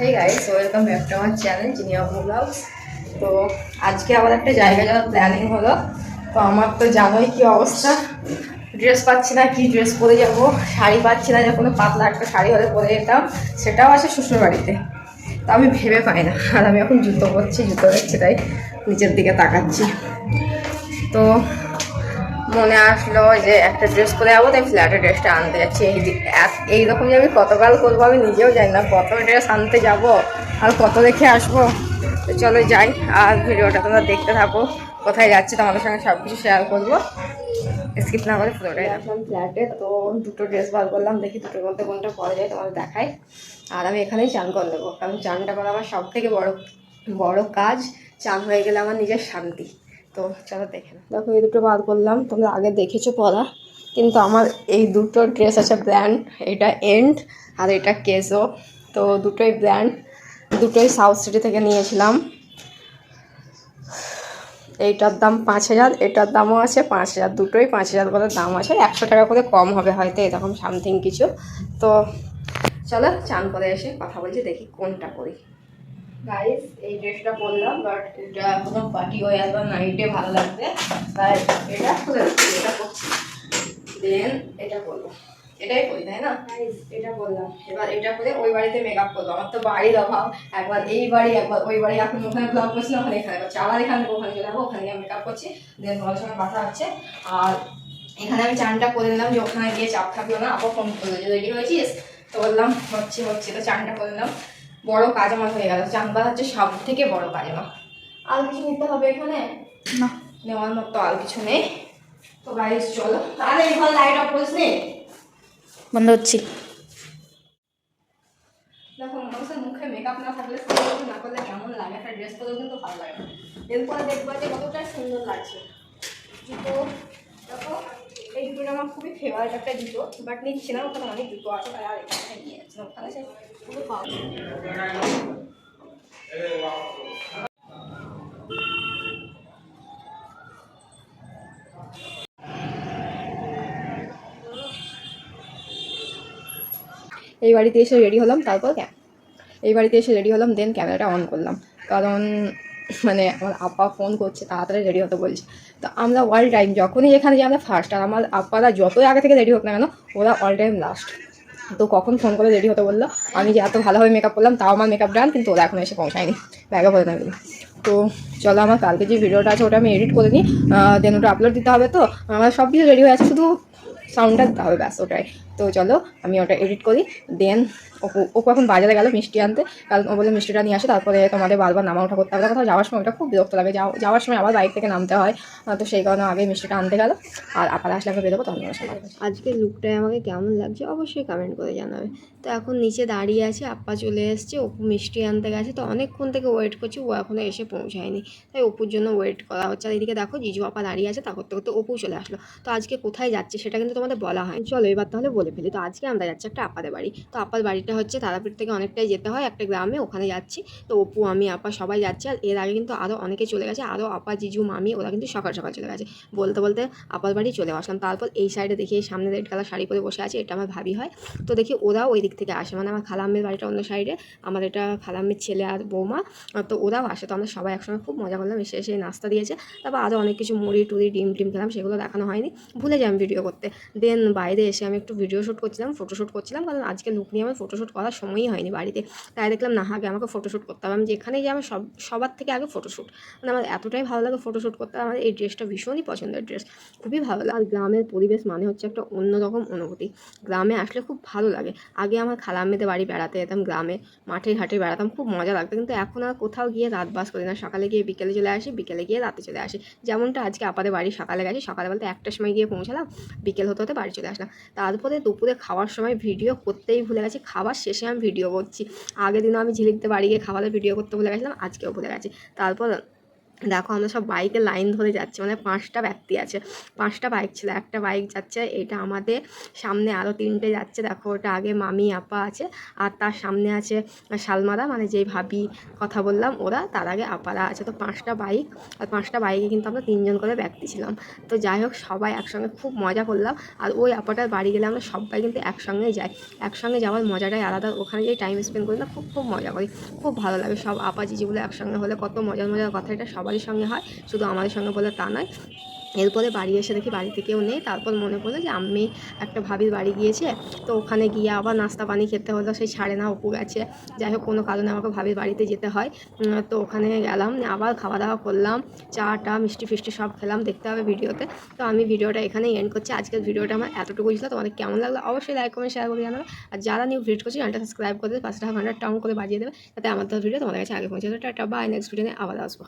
Hey guys welcome back to আমার channel Jinia blogs তো আজকে আবার একটা জায়গা যাওয়ার প্ল্যানিং হলো। তো আমার তো জানোই কি অবস্থা। ড্রেস পাচ্ছি না, কি ড্রেস পরে যাব? শাড়ি পাচ্ছি না, যে কোনো পাতলা একটা শাড়ি হলে পরে যেতাম, সেটাও আছে শ্বশুর বাড়িতে। তো আমি ভেবে পাই না, আর আমি এখন জুতো পরছি, জুতো দেখছি তাই, নিচের দিকে তাকাচ্ছি। তো মনে আসলো যে একটা ড্রেস পরে যাব, তাই ফ্ল্যাটের ড্রেসটা আনতে যাচ্ছি। এই এইরকম যে আমি কতকাল করব, আমি নিজেও জানি না। কত ড্রেস আনতে যাব আর কত দেখে আসব। তো চলো যাই, আর ভিডিওটা তোমরা দেখতে থাকো। কোথায় যাচ্ছে তোমাদের সঙ্গে সব কিছু শেয়ার করব। স্কিপ না করে পুরোটাই এখন ফ্ল্যাটে তো দুটো ড্রেস বার করলাম, দেখি দুটোর মধ্যে কোনটা পরা যায়, তোমাদের দেখাই। আর আমি এখানেই চান করে দেবো কারণ চানটা করা আমার সব থেকে বড় বড় কাজ। চান হয়ে গেলে আমার নিজের শান্তি। তো চলো দেখে। দেখো, এই দুটো বার করলাম, তোমরা আগে দেখেছ পরা কিন্তু আমার এই দুটো ড্রেস আছে ব্র্যান্ড এটা এন্ড আর এটা কেজো। তো দুটোই ব্র্যান্ড দুটোই সাউথ সিটি থেকে নিয়েছিলাম। এইটার দাম পাঁচ হাজার, এটার দামও আছে পাঁচ হাজার, দুটোই পাঁচ হাজার করে দাম আছে, একশো টাকা করে কম হবে হয়তো, এরকম সামথিং কিছু। তো চলো, চান করে এসে কথা বলছি, দেখি কোনটা করি। গাইস এই ড্রেসটা পরলাম বাট এটা কোনো পার্টি ওয়ার বা নাইটে ভালো লাগবে। তাই এটা খুলে এটা দেন এটা করব এটাই করি তাই না? এটা বললাম এবার এটা করে ওই বাড়িতে মেকআপ করব। আমার তো বাড়ির অভাব। একবার এই বাড়ি একবার ওই বাড়ি। এখন ওখানে ব্লগ করছি ওখানে এখানে। করছি আবার এখান ওখানে চলে যাব ওখানে গিয়ে মেকআপ করছি। দেন তোমাদের সঙ্গে কথা হচ্ছে। আর এখানে আমি চানটা করে নিলাম যে ওখানে গিয়ে চাপ থাকল না আবার ফোন করল যে রেডি হয়েছিস? তো বললাম হচ্ছে হচ্ছে। তো চানটা করে নিলাম। বড় কাজ আমার হয়ে গেল। করা হচ্ছে সব থেকে বড় কাজ আমার আর কিছু নিতে হবে এখানে? না। নেওয়ার মতো আর কিছু নেই। তো গাইস চলো। আরে এখানে লাইট অফ করিস নে। বন্ধ হচ্ছি। দেখো মানুষের মুখে মেকআপ না থাকলে না করলে কেমন লাগে? একটা ড্রেস পরেও কিন্তু ভালো লাগে। এরপরে দেখব যে কতটা সুন্দর লাগছে। জুতো দেখো। এই জুতোটা আমার খুবই ফেভারিট একটা জুতো বাট নিচ্ছি না ওখানে অনেক জুতো আছে, তাই আর এখানে নিয়ে না ওখানে এই বাড়িতে এসে রেডি হলাম, তারপর এই বাড়িতে এসে রেডি হলাম দেন ক্যামেরাটা অন করলাম। কারণ মানে আমার আপা ফোন করছে, তাড়াতাড়ি রেডি হতে বলছে। তো আমরা অল টাইম যখনই এখানে যাই, আমরা ফার্স্ট আর আমার আপারা যতই আগে থেকে রেডি হোক না কেন, ওরা অল টাইম লাস্ট তো কখন ফোন করে রেডি হতে বলল, আমি যে এত ভালোভাবে মেকআপ করলাম, তাও আমার মেকআপ ডান কিন্তু ওরা এখন এসে পৌঁছায়নি। ব্যাগে বলে নেবে তো চলো আমার কালকে যে ভিডিওটা আছে, ওটা আমি এডিট করে নিই দেন ওটা আপলোড দিতে হবে তো। আমার সব কিছু রেডি হয়ে আছে, শুধু সাউন্ডটা দিতে হবে, ব্যাস, ওটাই। তো চলো, আমি ওটা এডিট করি দেন ওপো ওপো এখন বাজারে গেল মিষ্টি আনতে, কারণ ও বলে মিষ্টিটা নিয়ে আসে, তারপরে তোমাদের বারবার নামা ওঠা করতে হবে। কোথাও যাওয়ার সময় ওটা খুব বিরক্ত লাগে, যাও- যাওয়ার সময় আবার বাইক থেকে নামতে হয় তো সেই কারণে আগে মিষ্টিটা আনতে গেল, আর আপার আসলে আমি বেরোবো, তখন আজকে লুকটায় আমাকে কেমন লাগছে অবশ্যই কমেন্ট করে জানাবে। তো এখন নিচে দাঁড়িয়ে আছে আপা চলে এসছে, অপু মিষ্টি আনতে গেছে, তো অনেকক্ষণ থেকে ওয়েট করছি, ও এখনও এসে পৌঁছায়নি। তাই অপুর জন্য ওয়েট করা হচ্ছে, আর এদিকে দেখো, জিজু আপা দাঁড়িয়ে আছে তা করতে করতে অপু চলে আসলো। তো আজকে কোথায় যাচ্ছে সেটা কিন্তু তোমাদের বলা হয় চলো এবার তাহলে বলে ফেলি। তো আজকে আমরা যাচ্ছি একটা আপাদের বাড়ি। তো আপার বাড়িটা হচ্ছে তারাপীঠ থেকে অনেকটাই যেতে হয় একটা গ্রামে, ওখানে যাচ্ছি। তো অপু, আমি, আপা সবাই যাচ্ছি। আর এর আগে কিন্তু আরও অনেকে চলে গেছে। আরও আপা, জিজু, মামি ওরা কিন্তু সকাল সকাল চলে গেছে। বলতে বলতে আপার বাড়ি চলে আসলাম। তারপর এই সাইডে দেখি সামনে রেড কালার শাড়ি পরে বসে আছে। এটা আমার ভাবি হয়। তো দেখি ওরাও ওই দিক থেকে আসে। মানে আমার খালাম্মের বাড়িটা অন্য সাইডে। আমার এটা খালাম্মের ছেলে আর বৌমা। তো ওরাও আসে। তো আমরা সবাই একসঙ্গে খুব মজা করলাম। এসে এসে নাস্তা দিয়েছে। তারপর আরও অনেক কিছু মুড়ি টুড়ি, ডিম টিম খেলাম। সেগুলো দেখানো হয়নি। ভুলে যাই আমি ভিডিও করতে। দেন বাইরে এসে আমি একটু ভিডিও শ্যুট করছিলাম ফটোশ্যুট করছিলাম, কারণ আজকে লুক নিয়ে আমার ফটোশ্যুট করার সময়ই হয়নি বাড়িতে। তাই দেখলাম, না, আগে আমাকে ফটোশ্যুট করতে হবে। আমি যেখানেই যে আমার সব, সবার থেকে আগে ফটোশ্যুট মানে আমার এতটাই ভালো লাগে ফটোশ্যুট করতে, আমার এই ড্রেসটা ভীষণই পছন্দের ড্রেস খুবই ভালো লাগে। আর গ্রামের পরিবেশ মানে হচ্ছে একটা অন্যরকম অনুভূতি। গ্রামে আসলে খুব ভালো লাগে। আগে আমার খালাম্মেদের বাড়ি বেড়াতে যেতাম গ্রামে মাঠে ঘাটে বেড়াতাম, খুব মজা লাগতো। কিন্তু এখন আর কোথাও গিয়ে রাত বাস করি না। সকালে গিয়ে বিকেলে চলে আসি, বিকেলে গিয়ে রাতে চলে আসি। যেমনটা আজকে আপাদের বাড়ি সকালে গেছি, সকালে বলতে একটার সময় গিয়ে পৌঁছালাম, বিকেল হতে হতে বাড়ি চলে আসলাম। তারপরে দুপুরে খাওয়ার সময় ভিডিও করতেই ভুলে গেছি। খাবার শেষে আমি ভিডিও করছি। আগের দিনও আমি ঝিলিকতে বাড়ি গিয়ে খাবারের ভিডিও করতে ভুলে গেছিলাম, আজকেও ভুলে গেছি। তারপর দেখো আমরা সব বাইকে লাইন ধরে যাচ্ছি মানে পাঁচটা ব্যক্তি আছে। পাঁচটা বাইক ছিল, একটা বাইক যাচ্ছে, এটা আমাদের সামনে আরও তিনটে যাচ্ছে। দেখো, ওটা আগে মামি, আপা আছে, আর তার সামনে আছে শালমারা মানে যেই ভাবি কথা বললাম, ওরা, তার আগে আপারা আছে। তো পাঁচটা বাইক, আর পাঁচটা বাইকে কিন্তু আমরা তিনজন করে ব্যক্তি ছিলাম। তো যাই হোক, সবাই একসঙ্গে খুব মজা করলাম, আর ওই আপাটার বাড়ি গেলে আমরা সবাই কিন্তু একসঙ্গে যাই। একসঙ্গে যাওয়ার মজাটাই আলাদা, ওখানে যেই টাইম স্পেন্ড করি না, খুব খুব মজা করি। খুব ভালো লাগে, সব আপা জিজিগুলো একসঙ্গে হলে কত মজার মজার কথা, এটা সবারই সঙ্গে হয়, শুধু আমাদের সঙ্গে বলে তা নয়। এরপরে বাড়ি এসে দেখি বাড়িতে কেউ নেই, তারপর মনে পড়ল যে আমি একটা ভাবির বাড়ি গিয়েছে, তো ওখানে গিয়ে আবার নাস্তা পানি খেতে হলো সেই ছাড়ে না, অপু গেছে। যাই হোক, কোনো কারণে আমাকে ভাবির বাড়িতে যেতে হয়। তো ওখানে গেলাম আবার খাওয়া দাওয়া করলাম, চা টা, মিষ্টি ফিষ্টি সব খেলাম, দেখতে হবে ভিডিওতে। তো আমি ভিডিওটা এখানেই এন্ড করছি। আজকের ভিডিওটা আমার এতটুকু ছিল। তোমাদের কেমন লাগল অবশ্যই লাইক কমেন্ট শেয়ার করে জানাবে। আর যারা নিউ ভিডিও করছে চ্যানেলটা সাবস্ক্রাইব করে দেবে পাঁচটা ঘণ্টা টাউন করে বাজিয়ে দেবে, যাতে আমার ভিডিও তোমাদের কাছে আগে পৌঁছে যাবে টাটা বাই নেক্সট ভিডিও আবার আসব।